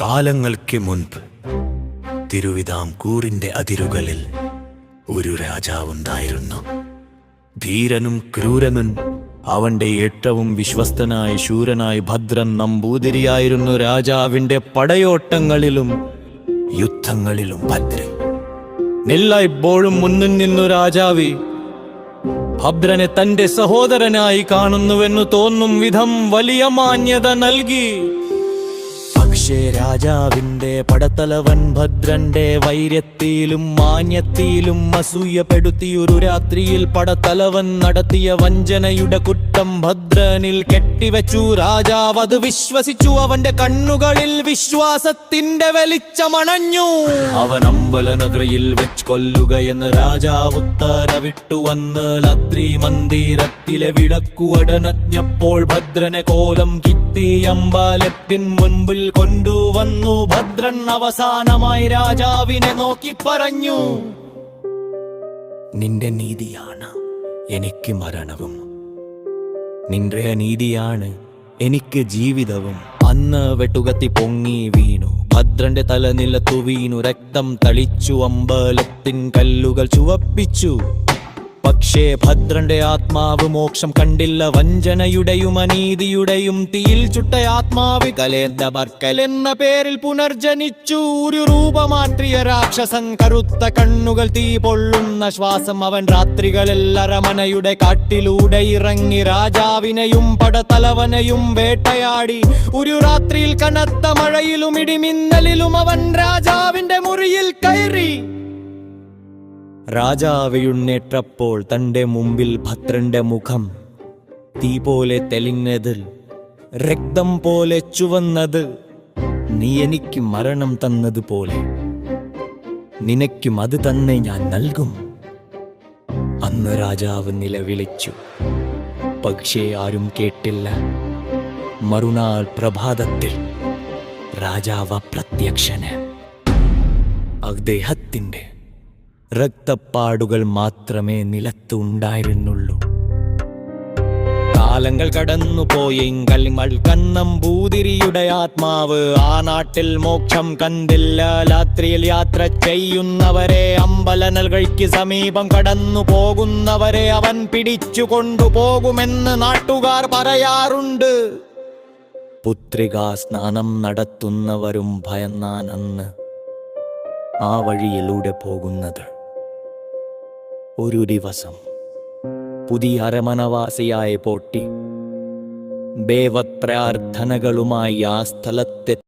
കാലങ്ങൾക്ക് മുൻപ് തിരുവിതാംകൂറിന്റെ അതിരുകളിൽ ഒരു രാജാവുണ്ടായിരുന്നു. ധീരനും ക്രൂരനും അവന്റെ ഏറ്റവും വിശ്വസ്തനായ ശൂരനായ ഭദ്രൻ നമ്പൂതിരിയായിരുന്നു രാജാവിന്റെ പടയോട്ടങ്ങളിലും യുദ്ധങ്ങളിലും ഭദ്രൻ. എല്ലായ്പ്പോഴും മുന്നിൽ നിന്നു രാജാവി ഭദ്രനെ തന്റെ സഹോദരനായി കാണുന്നുവെന്ന് തോന്നും വിധം വലിയ മാന്യത നൽകി. പക്ഷേ രാജാവിന്റെ പടത്തലവൻ ഭദ്രന്റെ വൈര്യത്തിലും മാന്യത്തിലും അസൂയപ്പെടുത്തി ഒരു രാത്രിയിൽ പടത്തലവൻ നടത്തിയ വഞ്ചനയുടെ കുറ്റം ഭദ്രനിൽ കെട്ടിവെച്ചു. രാജാവ് അത് വിശ്വസിച്ചു അവന്റെ കണ്ണുകളിൽ വിശ്വാസത്തിന്റെ വെളിച്ചമണഞ്ഞു അവൻ അമ്പലനഗരയിൽ വെച്ച് കൊല്ലുകയെന്ന് രാജാവ് ഉത്തരവിട്ടു വന്ന് ലത്രി മന്ദിരത്തിലെ വിടക്കുവടനജ്ഞപ്പോൾ ഭദ്രനെ കോലം കിത്തി അമ്പലത്തിൻ മുൻപിൽ കൊണ്ടുവന്നു. ഭദ്രൻ അവസാനമായി രാജാവിനെ നോക്കി പറഞ്ഞു നിന്റെ നീതിയാണ് എനിക്ക് മരണവും. നിന്റെ നീതിയാണ് എനിക്ക് ജീവിതവും. അന്ന് വെട്ടുകത്തി പൊങ്ങി വീണു. ഭദ്രന്റെ തലനില തുവീനു രക്തം തളിച്ചു അമ്പലത്തിൻ കല്ലുകൾ ചുവപ്പിച്ചു. പക്ഷേ ഭദ്രന്റെ ആത്മാവ് മോക്ഷം കണ്ടില്ല. വഞ്ചനയുടെയും അനീതിയുടെയും തീയിൽ ചുട്ട ആത്മാവ് എന്ന പേരിൽ പുനർജനിച്ചു. ഒരു രൂപമാറ്റിയ രാക്ഷസൻ കറുത്ത കണ്ണുകൾ തീ പൊള്ളുന്ന ശ്വാസം അവൻ രാത്രികളിലരമനയുടെ കാട്ടിലൂടെ ഇറങ്ങി. രാജാവിനെയും പടത്തലവനെയും വേട്ടയാടി. ഒരു രാത്രിയിൽ കനത്ത മഴയിലും ഇടിമിന്നലിലും അവൻ രാജാവിന്റെ രാജാവെഴുന്നേറ്റപ്പോൾ തന്റെ മുമ്പിൽ ഭദ്രന്റെ മുഖം തീ പോലെ തെളിഞ്ഞത് രക്തം പോലെ ചുവന്നത്. നീ എനിക്ക് മരണം തന്നതുപോലെ നിനക്കും അത് തന്നെ ഞാൻ നൽകും. അന്ന് രാജാവ് നിലവിളിച്ചു. പക്ഷേ ആരും കേട്ടില്ല. മറുനാൾ പ്രഭാതത്തിൽ രാജാവ് പ്രത്യക്ഷന് അദ്ദേഹത്തിന്റെ രക്തപ്പാടുകൾ മാത്രമേ നിലത്തുണ്ടായിരുന്നുള്ളൂ കാലങ്ങൾ കടന്നുപോയെങ്കിൽ കന്നമ്പൂതിരിയുടെ ആത്മാവ്. ആ നാട്ടിൽ മോക്ഷം കണ്ടില്ല. രാത്രിയിൽ യാത്ര ചെയ്യുന്നവരെ അമ്പലനൽകൾക്ക് സമീപം കടന്നു പോകുന്നവരെ അവൻ പിടിച്ചു കൊണ്ടുപോകുമെന്ന് നാട്ടുകാർ പറയാറുണ്ട്. പുത്രികാ സ്നാനം നടത്തുന്നവരും ഭയന്നാനന്ന് ആ വഴിയിലൂടെ പോകുന്നത്. ഒരു ദിവസം പുതിയ അരമനവാസിയായ പോട്ടി ദേവപ്രാർത്ഥനകളുമായി ആ സ്ഥലത്തെ